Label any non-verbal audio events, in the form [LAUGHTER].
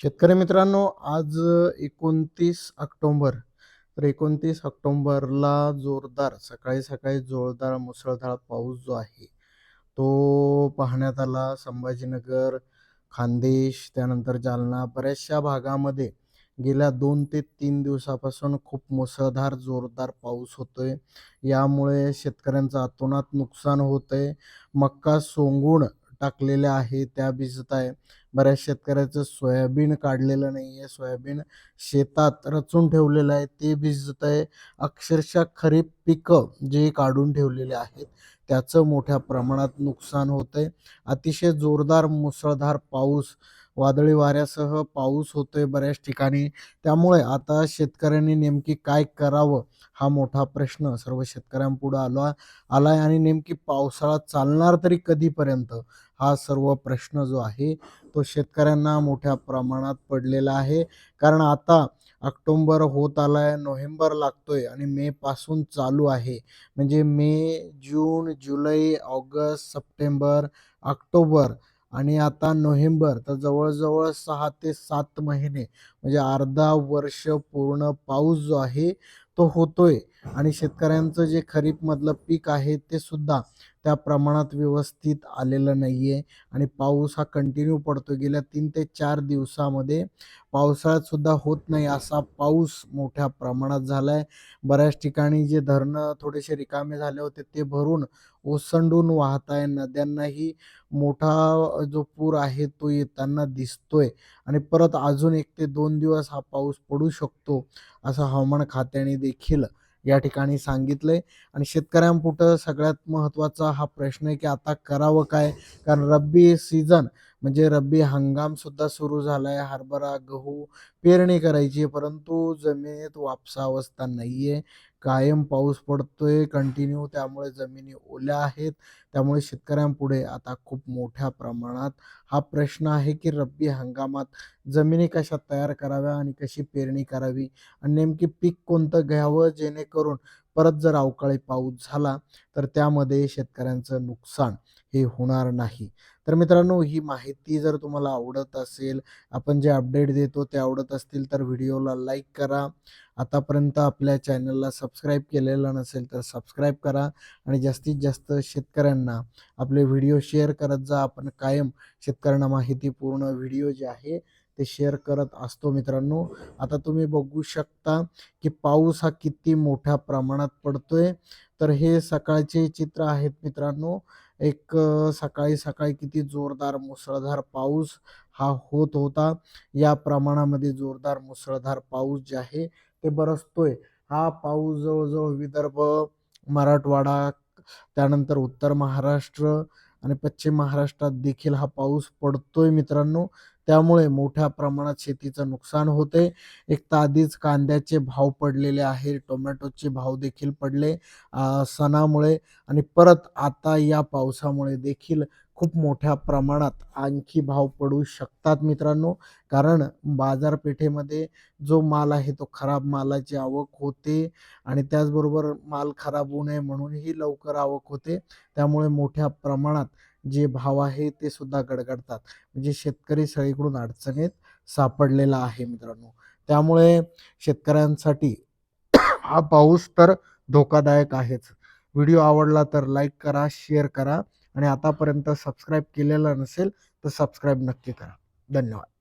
शेतकरी मित्रांनो आज एकोणतीस ऑक्टोंबर. तर एकोणतीस ऑक्टोंबरला जोरदार सकाळी सकाळी जोरदार मुसळधार पाऊस जो आहे तो पाहण्यात आला. संभाजीनगर खानदेश त्यानंतर जालना बऱ्याचशा भागामध्ये गेल्या दोन ते तीन दिवसापासून खूप मुसळधार जोरदार पाऊस होतोय. यामुळे शेतकऱ्यांचं अतोनात नुकसान होतंय. मक्का सोंगून टाकलेल्या आहे त्या भिजत आहे बऱ्याच शेतकऱ्याचं सोयाबीन काढलेलं नाही आहे सोयाबीन शेतात रचून ठेवलेलं आहे. ते भिजत आहे अक्षरशः खरीप पिकं जे काढून ठेवलेले आहेत त्याचं मोठ्या प्रमाणात नुकसान होतं आहे अतिशय जोरदार मुसळधार पाऊस वादळी वाऱ्यासह पाऊस होतोय बऱ्याच ठिकाणी. त्यामुळे आता शेतकऱ्यांनी नेमकी काय करावं हा मोठा प्रश्न सर्व शेतकऱ्यांपुढं आला आलाय आणि नेमकी पावसाळा चालणार तरी कधीपर्यंत हा सर्व प्रश्न जो आहे तो शेतकऱ्यांना मोठ्या प्रमाणात पडलेला आहे. कारण आता ऑक्टोंबर होत आलाय नोव्हेंबर लागतोय आणि मे पासून चालू आहे. म्हणजे मे जून जुलै ऑगस्ट सप्टेंबर ऑक्टोबर आणि आता नोव्हेंबर तर जवळजवळ सहा ते सात महिने म्हणजे अर्धा वर्ष पूर्ण पाऊस जो आहे तो होतोय. आणि शेतकऱ्यांचं जे खरीपमधलं पीक आहे ते सुद्धा त्या प्रमाणात व्यवस्थित आलेलं नाही आहे आणि पाऊस हा कंटिन्यू पडतो गेल्या तीन ते चार दिवसामध्ये पावसाळ्यात सुद्धा होत नाही असा पाऊस मोठ्या प्रमाणात झाला आहे बऱ्याच ठिकाणी जे धरणं थोडेसे रिकामे झाले होते ते भरून ओसंडून वाहत आहे नद्यांनाही मोठा जो पूर आहे तो येताना दिसतोय. आणि परत अजून एक ते दोन दिवस हा पाऊस पडू शकतो असं हवामान खात्याने देखील या ठिकाणी सांगितलंय. आणि शेतकऱ्यांपुढं सगळ्यात महत्त्वाचा हा प्रश्न आहे की आता करावं काय? कारण रब्बी सीझन म्हणजे रब्बी हंगाम सुद्धा सुरू झाला आहे हरभरा गहू पेरणी करायची आहे परंतु जमिनीत वापसावस्था नाही आहे कायम पाऊस पडतोय कंटिन्यू त्यामुळे जमिनी ओल्या आहेत त्यामुळे शेतकऱ्यांपुढे आता खूप मोठ्या प्रमाणात हा प्रश्न आहे की रब्बी हंगामात जमिनी कशा तयार कराव्या आणि कशी पेरणी करावी आणि नेमकी पीक कोणतं घ्यावं जेणेकरून परत जर अवकाळी पाऊस झाला तर त्यामध्ये शेतकऱ्यांचं नुकसान हे होणार नाही. तर मित्रांनो ही माहिती जर तुम्हाला आवडत असेल आपण जे अपडेट देतो ते आवडत असतील तर व्हिडिओला लाईक करा. आतापर्यंत आपल्या चॅनलला सबस्क्राईब केलेलं नसेल तर सबस्क्राईब करा आणि जास्तीत जास्त शेतकऱ्यांना आपले व्हिडिओ शेअर करत जा. आपण कायम शेतकऱ्यांना माहितीपूर्ण व्हिडिओ जे आहे ते शेअर करत असतो मित्रांनो. आता तुम्ही बघू शकता की पाऊस हा किती मोठ्या प्रमाणात पडतोय. तर हे सकाळचे चित्र आहेत मित्रांनो. एक सकाळी सकाळी किती जोरदार मुसळधार पाऊस हा होत होता. या प्रमाणामध्ये जोरदार मुसळधार पाऊस जे आहे ते बरसतोय. हा पाऊस जवळजवळ विदर्भ मराठवाडा त्यानंतर उत्तर महाराष्ट्र आणि पश्चिम महाराष्ट्रात देखील हा पाऊस पडतोय मित्रांनो. त्यामुळे मोठ्या प्रमाणात शेतीचं नुकसान होते. एक तर आधीच कांद्याचे भाव पडलेले आहे टोमॅटोचे भाव देखील पडले सणामुळे आणि परत आता या पावसामुळे देखील खूप मोठ्या प्रमाणात आणखी भाव पडू शकतात मित्रांनो. कारण बाजारपेठेमध्ये जो माल आहे तो खराब मालाची आवक होते आणि त्याचबरोबर माल खराब होऊ नये म्हणूनही लवकर आवक होते. त्यामुळे मोठ्या प्रमाणात जे भाव आहे ते सुद्धा गडगडतात. म्हणजे शेतकरी सगळीकडून अडचणीत सापडलेला आहे मित्रांनो. त्यामुळे शेतकऱ्यांसाठी [COUGHS] हा पाऊस तर धोकादायक आहेच. व्हिडिओ आवडला तर लाईक करा शेअर करा आणि आतापर्यंत सबस्क्राईब केलेलं नसेल तर सबस्क्राईब नक्की करा. धन्यवाद.